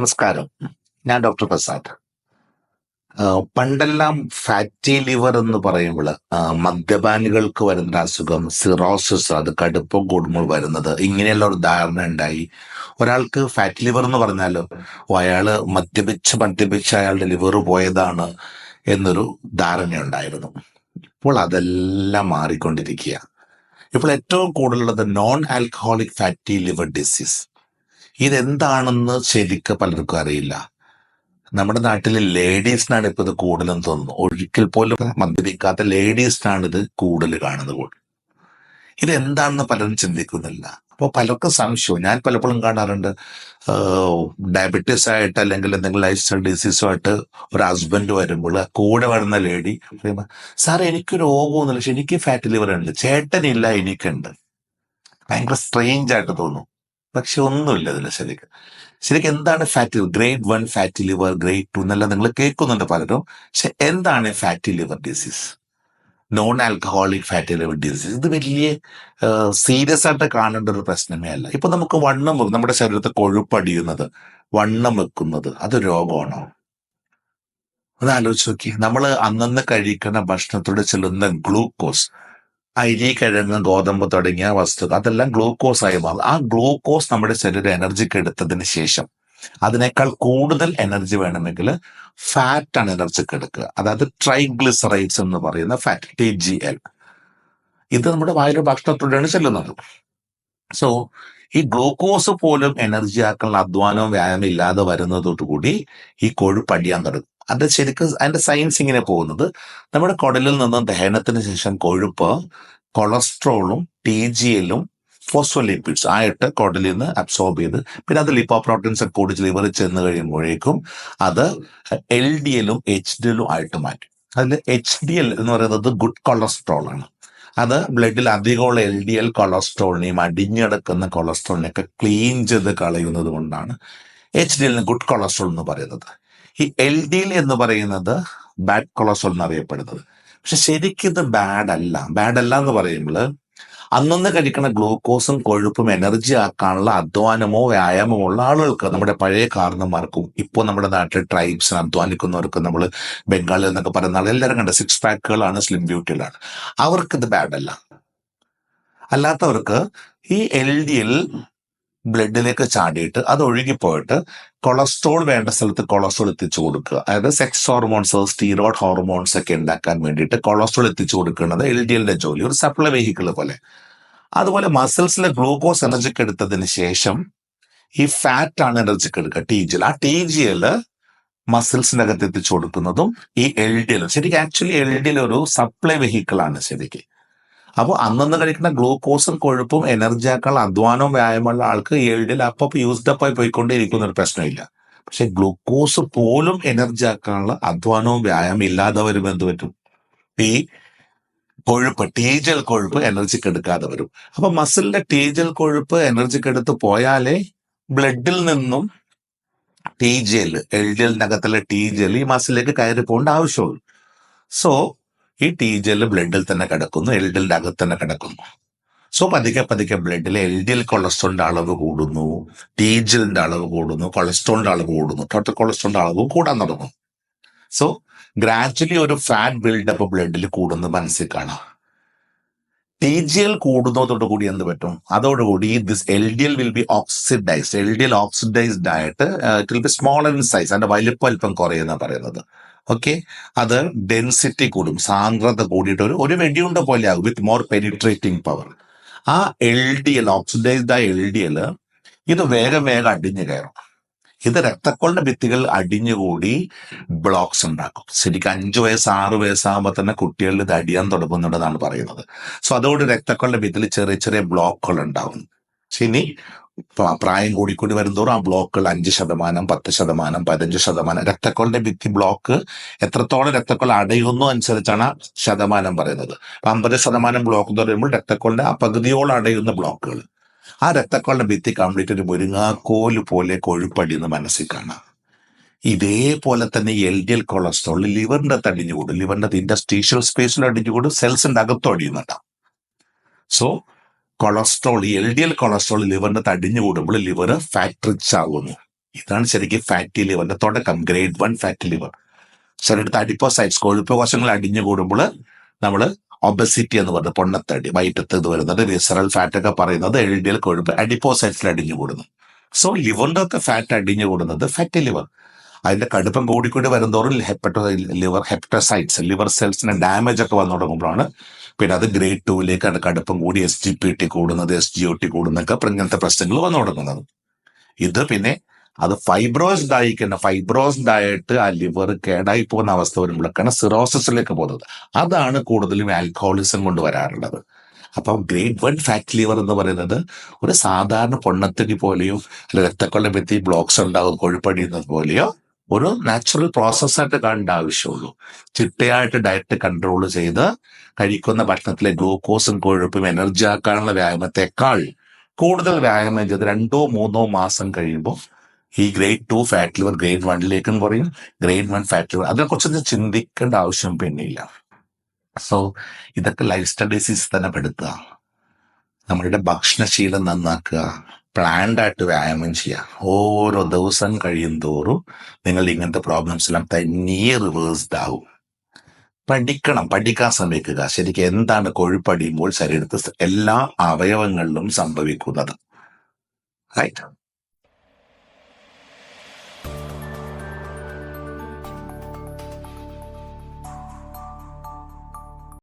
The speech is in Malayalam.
നമസ്കാരം. ഞാൻ ഡോക്ടർ പ്രസാദ്. പണ്ടെല്ലാം ഫാറ്റി ലിവർ എന്ന് പറയുമ്പോൾ മദ്യപാനികൾക്ക് വരുന്ന അസുഖം സിറോസിസ് അത് കടുപ്പം കൂടുമ്പോൾ വരുന്നത് ഇങ്ങനെയുള്ള ഒരു ധാരണ ഉണ്ടായി. ഒരാൾക്ക് ഫാറ്റി ലിവർ എന്ന് പറഞ്ഞാലോ അയാൾ മദ്യപിച്ച് മദ്യപിച്ച് അയാളുടെ ലിവർ പോയതാണ് എന്നൊരു ധാരണയുണ്ടായിരുന്നു ഇപ്പോൾ അതെല്ലാം മാറിക്കൊണ്ടിരിക്കുക ഇപ്പോൾ ഏറ്റവും കൂടുതലുള്ളത് non alcoholic fatty liver disease ഇതെന്താണെന്ന് ശരിക്കും പലർക്കും അറിയില്ല. നമ്മുടെ നാട്ടിൽ ലേഡീസിനാണ് ഇപ്പോൾ ഇത് കൂടുതലും തോന്നുന്നു. ഒരിക്കൽ പോലും മദ്യപിക്കാത്ത ലേഡീസിനാണ് ഇത് കൂടുതൽ കാണുന്നത് കൂടുതൽ. ഇതെന്താണെന്ന് പലരും ചിന്തിക്കുന്നില്ല. അപ്പോൾ പലർക്കും സംശയവും ഞാൻ പലപ്പോഴും കാണാറുണ്ട് ഡയബറ്റീസ് ആയിട്ട് അല്ലെങ്കിൽ എന്തെങ്കിലും ലൈഫ് സ്റ്റൈൽ ഡിസീസുമായിട്ട് ഒരു ഹസ്ബൻഡ് വരുമ്പോൾ കൂടെ വരുന്ന ലേഡി പറയുമ്പോൾ സാർ എനിക്കൊരു രോഗമൊന്നുമില്ല പക്ഷെ എനിക്ക് ഫാറ്റ് ലിവർ ഉണ്ട്. ചേട്ടനില്ല എനിക്കുണ്ട്. ഭയങ്കര സ്ട്രേഞ്ച് ആയിട്ട് തോന്നും. പക്ഷെ ഒന്നുമില്ല ഇതിൽ ശരിക്ക്. ശരിക്ക് എന്താണ് fatty grade one fatty liver grade two എന്നെല്ലാം നിങ്ങൾ കേൾക്കുന്നുണ്ട് പലരും. പക്ഷെ എന്താണ് fatty liver disease non alcoholic fatty liver disease ഇത് വലിയ സീരിയസ് ആയിട്ട് കാണേണ്ട ഒരു പ്രശ്നമേ അല്ല. ഇപ്പൊ നമുക്ക് വണ്ണം വെക്കും. നമ്മുടെ ശരീരത്തെ കൊഴുപ്പടിയുന്നത് വണ്ണം വെക്കുന്നത് അത് രോഗമാണോ? ഒന്ന് ആലോചിച്ച് നോക്കി നമ്മൾ അന്നന്ന് കഴിക്കുന്ന ഭക്ഷണത്തോട് ചെല്ലുന്ന ഗ്ലൂക്കോസ് അരി കിഴങ്ങ് ഗോതമ്പ് തുടങ്ങിയ വസ്തുക്കൾ അതെല്ലാം ഗ്ലൂക്കോസ് ആയി മാറും. ആ ഗ്ലൂക്കോസ് നമ്മുടെ ശരീരം എനർജിക്ക് എടുത്തതിന് ശേഷം അതിനേക്കാൾ കൂടുതൽ എനർജി വേണമെങ്കിൽ ഫാറ്റാണ് എനർജിക്ക് എടുക്കുക. അതായത് ട്രൈഗ്ലിസറൈഡ്സ് എന്ന് പറയുന്ന ഫാറ്റ് ടി ജി എൽ ഇത് നമ്മുടെ വായു ഭക്ഷണത്തിലൂടെയാണ് ചെല്ലുന്നത്. സോ ഈ ഗ്ലൂക്കോസ് പോലും എനർജി ആക്കാനുള്ള അധ്വാനവും വ്യായാമം ഇല്ലാതെ വരുന്നതോടുകൂടി ഈ കോഴി പടിയാൻ തുടങ്ങും. അത് ശരിക്കും അതിന്റെ സയൻസ് ഇങ്ങനെ പോകുന്നത്. നമ്മുടെ കുടലിൽ നിന്നും ദഹനത്തിന് ശേഷം കൊഴുപ്പ് കൊളസ്ട്രോളും ടി ജി എല്ലും ഫോസ്ഫോലിപ്പിഡ്സ് ആയിട്ട് കുടലിൽ നിന്ന് അബ്സോർബ് ചെയ്ത് പിന്നെ അത് ലിപ്പോപ്രോട്ടീൻസ് ഒക്കെ കൂടി ലിവറിൽ ചെന്ന് കഴിയുമ്പോഴേക്കും അത് എൽ ഡി എല്ലും എച്ച് ഡി എല്ലും ആയിട്ട് മാറ്റും. അതിൽ എച്ച് ഡി എൽ എന്ന് പറയുന്നത് ഗുഡ് കൊളസ്ട്രോൾ ആണ്. അത് ബ്ലഡിൽ അധികമുള്ള എൽ ഡി എൽ കൊളസ്ട്രോളിനെയും അടിഞ്ഞടക്കുന്ന കൊളസ്ട്രോളിനെയൊക്കെ ക്ലീൻ ചെയ്ത് കളയുന്നത് കൊണ്ടാണ് എച്ച് ഡി എല്ലിന് ഗുഡ് കൊളസ്ട്രോൾ എന്ന് പറയുന്നത്. ഈ എൽ ഡി എൽ എന്ന് പറയുന്നത് ബാഡ് കൊളസ്ട്രോൾ എന്നറിയപ്പെടുന്നത് പക്ഷെ ശരിക്കും ഇത് ബാഡ് അല്ല. ബാഡ് അല്ല എന്ന് പറയുമ്പോൾ അന്നന്ന് കഴിക്കുന്ന ഗ്ലൂക്കോസും കൊഴുപ്പും എനർജി ആക്കാനുള്ള അധ്വാനമോ വ്യായാമമോ ഉള്ള ആളുകൾക്ക് നമ്മുടെ പഴയ കാരണന്മാർക്കും ഇപ്പോൾ നമ്മുടെ നാട്ടിൽ ട്രൈബ്സിന് അധ്വാനിക്കുന്നവർക്കും നമ്മൾ ബംഗാളിൽ എന്നൊക്കെ പറയുന്ന ആൾ എല്ലാവരും കണ്ട സിക്സ് പാക്കുകളാണ് സ്ലിം ഇത് ബാഡ് അല്ല. അല്ലാത്തവർക്ക് ഈ എൽ ഡി എൽ ബ്ലഡിലേക്ക് ചാടിയിട്ട് അത് ഒഴുകിപ്പോയിട്ട് കൊളസ്ട്രോൾ വേണ്ട സ്ഥലത്ത് കൊളസ്ട്രോൾ എത്തിച്ചു കൊടുക്കുക. അതായത് സെക്സ് ഹോർമോൺസ് സ്റ്റീറോയിഡ് ഹോർമോൺസ് ഒക്കെ ഉണ്ടാക്കാൻ വേണ്ടിയിട്ട് കൊളസ്ട്രോൾ എത്തിച്ചു കൊടുക്കുന്നത് എൽ ഡി എല്ലിന്റെ ജോലി ഒരു സപ്ലൈ വെഹിക്കിൾ പോലെ. അതുപോലെ മസിൽസിലെ ഗ്ലൂക്കോസ് എനർജിക്ക് എടുത്തതിന് ശേഷം ഈ ഫാറ്റ് ആണ് എനർജിക്ക് എടുക്കുക. ടി ജിയിൽ ആ ടി ജി മസിൽസിന്റെ മസിൽസിനകത്ത് എത്തിച്ചു കൊടുക്കുന്നതും ഈ എൽ ഡി എൽ ശരിക്കും ആക്ച്വലി എൽ ഡി എൽ ഒരു സപ്ലൈ വെഹിക്കിൾ ആണ് ശരിക്കും. അപ്പോൾ അന്നന്ന് കഴിക്കുന്ന ഗ്ലൂക്കോസും കൊഴുപ്പും എനർജി ആക്കാനുള്ള അധ്വാനവും വ്യായാമമുള്ള ആൾക്ക് ഏഴിൽ അപ്പൊ എൽ അപ്പം യൂസ്ഡ് അപ്പ് ആയി പോയിക്കൊണ്ടേയിരിക്കുന്ന ഒരു പ്രശ്നമില്ല. പക്ഷെ ഗ്ലൂക്കോസ് പോലും എനർജിയാക്കാനുള്ള അധ്വാനവും വ്യായാമം ഇല്ലാതെ വരുമ്പോൾ എന്ത് പറ്റും? ഈ കൊഴുപ്പ് ടീജൽ കൊഴുപ്പ് എനർജിക്ക് എടുക്കാതെ വരും. അപ്പൊ മസിലിന്റെ ടീജൽ കൊഴുപ്പ് എനർജിക്ക് എടുത്ത് പോയാലേ ബ്ലഡിൽ നിന്നും ടീജൽ എൽ ഡി എൽ ടി ടീജൽ ഈ മസിലേക്ക് കയറി പോകേണ്ട ആവശ്യമുള്ളൂ. സോ ഈ ടി ജെൽ ബ്ലഡിൽ തന്നെ കിടക്കുന്നു എൽ ഡി എല്ലിന്റെ അകത്ത് തന്നെ കിടക്കുന്നു. സോ പതുക്കെ പതുക്കെ ബ്ലഡിൽ എൽ ഡി എൽ കൊളസ്ട്രോളിന്റെ അളവ് കൂടുന്നു. ടി ജി എല്ലിന്റെ അളവ് കൂടുന്നു കൊളസ്ട്രോളിന്റെ അളവ് കൂടുന്നു. ടോട്ടൽ കൊളസ്ട്രോളിന്റെ അളവ് കൂടാൻ തുടങ്ങും. സോ ഗ്രാജുവലി ഒരു ഫാറ്റ് ബിൽഡപ്പ് ബ്ലഡിൽ കൂടുന്നു മനസ്സിൽ കാണാം. ടി ജി എൽ കൂടുന്നതോടുകൂടി എന്ത് പറ്റും? അതോടുകൂടി this L D L will be oxidised L D L oxidised ആയിട്ട് it will be small in size അതിന്റെ വലിപ്പം അല്പം കുറയുന്ന പറയുന്നത്. ഓക്കെ അത് ഡെൻസിറ്റി കൂടും. സാന്ദ്രത കൂടിയിട്ട് ഒരു ഒരു വെടിയുണ്ട പോലെ ആകും വിത്ത് മോർ പെനിട്രേറ്റിംഗ് പവർ ആ എൽ ഡി എൽ ഓക്സിഡൈസ്ഡ് ആ എൽ ഡി എൽ ഇത് വേഗം വേഗം അടിഞ്ഞു കയറും. ഇത് രക്തക്കൊള്ളിന്റെ ഭിത്തികൾ അടിഞ്ഞുകൂടി ബ്ലോക്സ് ഉണ്ടാക്കും. ശരിക്കും അഞ്ചു വയസ്സ് ആറ് വയസ്സാകുമ്പോൾ തന്നെ കുട്ടികളിൽ ഇത് അടിയാൻ തുടങ്ങുന്നുണ്ടെന്നാണ് പറയുന്നത്. സോ അതോട് രക്തക്കൊള്ളിന്റെ ഭിത്തിയിൽ ചെറിയ ചെറിയ ബ്ലോക്കുകൾ ഉണ്ടാവും. ഇനി പ്രായം കൂടിക്കൂടി വരുന്നതോറും ആ ബ്ലോക്കുകൾ അഞ്ച് ശതമാനം പത്ത് ശതമാനം പതിനഞ്ച് ശതമാനം രക്തക്കോളിന്റെ ഭിത്തി ബ്ലോക്ക് എത്രത്തോളം രക്തക്കൊള്ള അടയുന്നു അനുസരിച്ചാണ് ശതമാനം പറയുന്നത്. അമ്പത് ശതമാനം ബ്ലോക്ക് എന്ന് പറയുമ്പോൾ രക്തക്കോളിന്റെ ആ പകുതിയോളം അടയുന്ന ബ്ലോക്കുകൾ. ആ രക്തക്കോളിന്റെ ഭിത്തി കംപ്ലീറ്റ് ഒരു മുരിങ്ങാക്കോൽ പോലെ കൊഴുപ്പടി എന്ന് മനസ്സിൽ കാണാം. ഇതേപോലെ തന്നെ എൽ ഡി എൽ കൊളസ്ട്രോൾ ലിവറിന്റെ തടിഞ്ഞുകൂടും ലിവറിന്റെ ഇൻഡസ്ട്രീഷ്യൽ സ്പേസിൽ അടിഞ്ഞുകൂടും സെൽസിന്റെ അകത്തും അടിയുന്നുണ്ടാവും. So cholesterol L D L cholesterol ലിവറിന്റെ തടിഞ്ഞു കൂടുമ്പോൾ ലിവർ ഫാറ്റ് റിച്ച് ആകുന്നു. ഇതാണ് ശരിക്കും ഫാറ്റി ലിവറിന്റെ തുടക്കം ഗ്രേഡ് വൺ ഫാറ്റ് ലിവർ ശരീരത്തെ അഡിപ്പോസൈറ്റ്സ് കൊഴുപ്പ് കോശങ്ങൾ അടിഞ്ഞു കൂടുമ്പോൾ നമ്മൾ ഒബസിറ്റി എന്ന് പറയുന്നത് പൊണ്ണത്തടി വയറ്റത്ത് ഇത് വരുന്നത് വിസറൽ ഫാറ്റ് ഒക്കെ പറയുന്നത് എൽ ഡി എൽ കൊഴുപ്പ് അഡിപ്പോസൈറ്റ്സിൽ അടിഞ്ഞു കൂടുന്നു. സോ ലിവറിന്റെ ഒക്കെ ഫാറ്റ് അടിഞ്ഞു കൂടുന്നത് ഫാറ്റി ലിവർ അതിന്റെ കടുപ്പം കൂടിക്കൂടി വരുന്നതോറും ഹെപ്പറ്റോ ലിവർ ഹെപ്റ്റസൈറ്റ്സ് ലിവർ സെൽസിന് ഡാമേജ് ഒക്കെ വന്നു തുടങ്ങുമ്പോഴാണ് പിന്നെ അത് ഗ്രേഡ് ടൂവിലേക്ക് കടുപ്പം കൂടി എസ് ജി പി ടി കൂടുന്നത് എസ് ജി ഒ ടി കൂടുന്നൊക്കെ ഇങ്ങനത്തെ പ്രശ്നങ്ങൾ വന്നു തുടങ്ങുന്നത്. ഇത് പിന്നെ അത് ഫൈബ്രോസ്ഡ് ആയിക്കുന്ന ഫൈബ്രോസ്ഡ് ആയിട്ട് ആ ലിവർ കേടായി പോകുന്ന അവസ്ഥ വരുമ്പോഴൊക്കെയാണ് സിറോസിസിലേക്ക് പോകുന്നത്. അതാണ് കൂടുതലും ആൽക്കഹോളിസം കൊണ്ട് വരാറുള്ളത്. അപ്പം ഗ്രേഡ് വൺ ഫാറ്റ് ലിവർ എന്ന് പറയുന്നത് ഒരു സാധാരണ പൊണ്ണത്തടി പോലെയോ അല്ലെങ്കിൽ രക്തക്കൊള്ളം എത്തി ബ്ലോക്സ് ഉണ്ടാകും കൊഴുപ്പടിയുന്നത് പോലെയോ ഒരു നാച്ചുറൽ പ്രോസസ്സായിട്ട് കാണേണ്ട ആവശ്യമുള്ളൂ. ചിട്ടയായിട്ട് ഡയറ്റ് കൺട്രോൾ ചെയ്ത് കഴിക്കുന്ന ഭക്ഷണത്തിലെ ഗ്ലൂക്കോസും കൊഴുപ്പും എനർജി ആക്കാനുള്ള വ്യായാമത്തെക്കാൾ കൂടുതൽ വ്യായാമം ചെയ്ത് രണ്ടോ മൂന്നോ മാസം കഴിയുമ്പോൾ ഈ grade two fat liver grade വണ്ണിലേക്കും കുറയും. ഗ്രേഡ് വൺ ഫാറ്റ് ലിവർ അതിനെക്കുറിച്ച് ചിന്തിക്കേണ്ട ആവശ്യം പിന്നെയില്ല സോ ഇതൊക്കെ ലൈഫ് സ്റ്റൈൽ ഡിസീസ് തന്നെ പെടുത്തുക. നമ്മളുടെ ഭക്ഷണശീലം നന്നാക്കുക. പ്ലാൻഡ് ആയിട്ട് വ്യായാമം ചെയ്യുക ഓരോ ദിവസം കഴിയും തോറും നിങ്ങൾ ഇങ്ങനത്തെ പ്രോബ്ലംസ് എല്ലാം തനിയെ റിവേഴ്സ്ഡ് ആവും. പഠിക്കണം പഠിക്കാൻ ശ്രമിക്കുക. ശരിക്കും എന്താണ് കൊഴുപ്പടിയുമ്പോൾ ശരീരത്തിൽ എല്ലാ അവയവങ്ങളിലും സംഭവിക്കുന്നത്. റൈറ്റ്